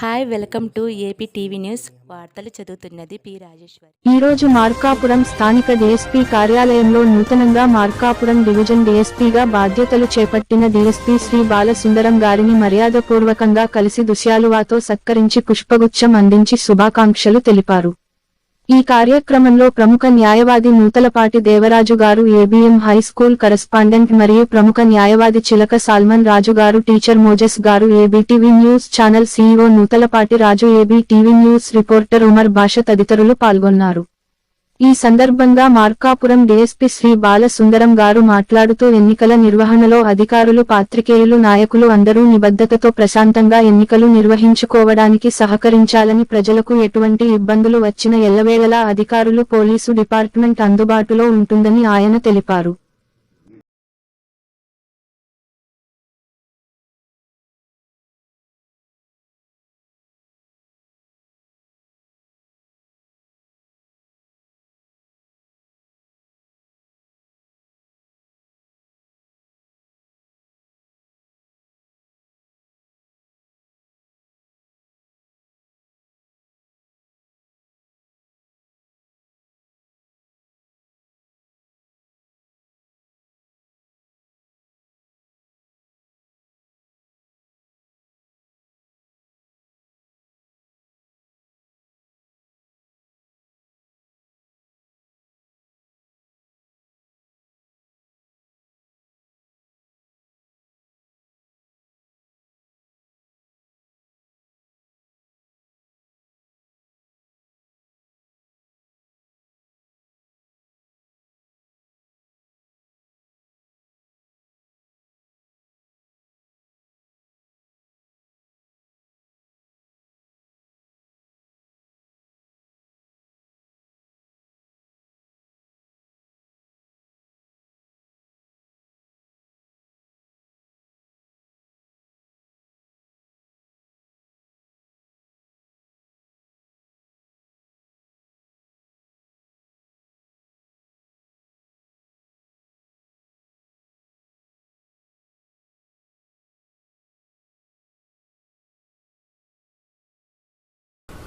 Hi welcome to AP TV news వార్తలు చదువుతున్నది P Rajeshwari ఈ రోజు మార్కాపురం స్థానిక డీఎస్పీ కార్యాలయంలో నూతనంగా మార్కాపురం డివిజన్ డీఎస్పీగా బాధ్యతలు చేపట్టిన డీఎస్పీ శ్రీ బాలసుందరం గారిని మర్యాదపూర్వకంగా కలిసి దుశ్యాలువాతో సత్కరించి పుష్పగుచ్చం అందించి శుభాకాంక్షలు తెలిపారు. ఈ కార్యక్రమంలో ప్రముఖ న్యాయవాది నూతలపాటి దేవరాజు గారు ఏబిఎం హై స్కూల్ కరెస్పాండెంట్ మరియు ప్రముఖ న్యాయవాది చిలక సాల్మన్ రాజు గారు టీచర్ మోజెస్ గారు ABTV news channel CEO Nuthalapati Raju ABTV news reporter Umar Basha తదితరులు పాల్గొన్నారు. ఈ సందర్భంగా మార్కాపురం డీఎస్పీ శ్రీ బాలసుందరం గారు మాట్లాడుతూ ఎన్నికల నిర్వహణలో అధికారులు పాత్రికేయులు నాయకులు అందరూ నిబద్ధతతో ప్రశాంతంగా ఎన్నికలు నిర్వహించుకోవడానికి సహకరించాలని ప్రజలకు ఎటువంటి ఇబ్బందులు వచ్చిన ఎల్లవేళలా అధికారులు పోలీసు డిపార్ట్మెంట్ అందుబాటులో ఉంటుందని ఆయన తెలిపారు. ఈ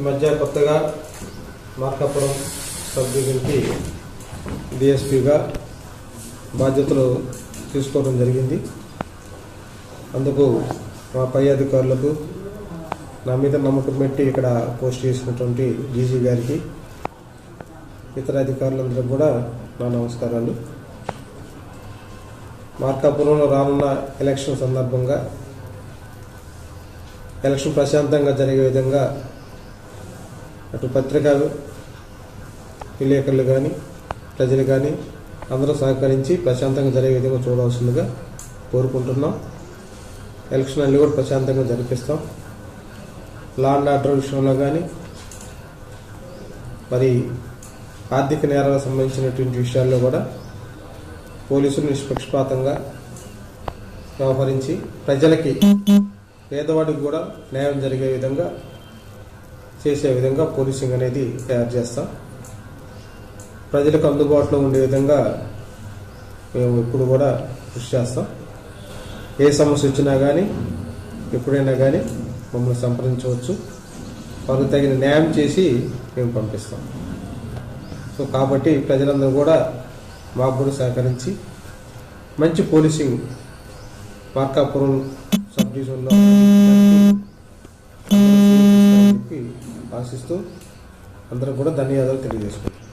మధ్య కొత్తగా మార్కాపురం సబ్ డివిజన్కి డిఎస్పిగా బాధ్యతలు తీసుకోవడం జరిగింది అందుకు మా పై అధికారులకు నా మీద నమ్మకం పెట్టి ఇక్కడ పోస్ట్ చేసినటువంటి డీజీ గారికి ఇతర అధికారులందరూ కూడా నా నమస్కారాలు మార్కాపురంలో రానున్న ఎలక్షన్ సందర్భంగా ఎలక్షన్ ప్రశాంతంగా జరిగే విధంగా అటు పత్రికా విలేకరులు కానీ ప్రజలు కానీ అందరూ సహకరించి ప్రశాంతంగా జరిగే విధంగా చూడవలసిందిగా కోరుకుంటున్నాం. ఎలక్షన్ అన్ని కూడా ప్రశాంతంగా జరిపిస్తాం. లా అండ్ ఆర్డర్ విషయంలో కానీ మరి ఆర్థిక నేరాలకు సంబంధించినటువంటి విషయాల్లో కూడా పోలీసులు నిష్పక్షపాతంగా వ్యవహరించి ప్రజలకి పేదవాడికి కూడా న్యాయం జరిగే విధంగా చేసే విధంగా పోలీసింగ్ అనేది తయారు చేస్తాం. ప్రజలకు అందుబాటులో ఉండే విధంగా మేము ఇప్పుడు కూడా కృషి చేస్తాం. ఏ సమస్య వచ్చినా కానీ ఎప్పుడైనా కానీ మమ్మల్ని సంప్రదించవచ్చు. వారికి తగిన న్యాయం చేసి మేము పంపిస్తాం. సో కాబట్టి ప్రజలందరూ కూడా మాకు కూడా సహకరించి మంచి పోలీసింగ్ మార్కాపురం సబ్ డివిజన్లో చెప్పి ఆశిస్తూ అందరూ కూడా ధన్యవాదాలు తెలియజేసుకుంటాం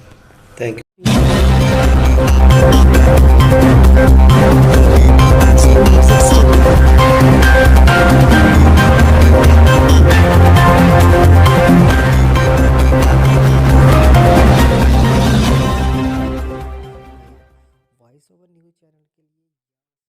థ్యాంక్ యూ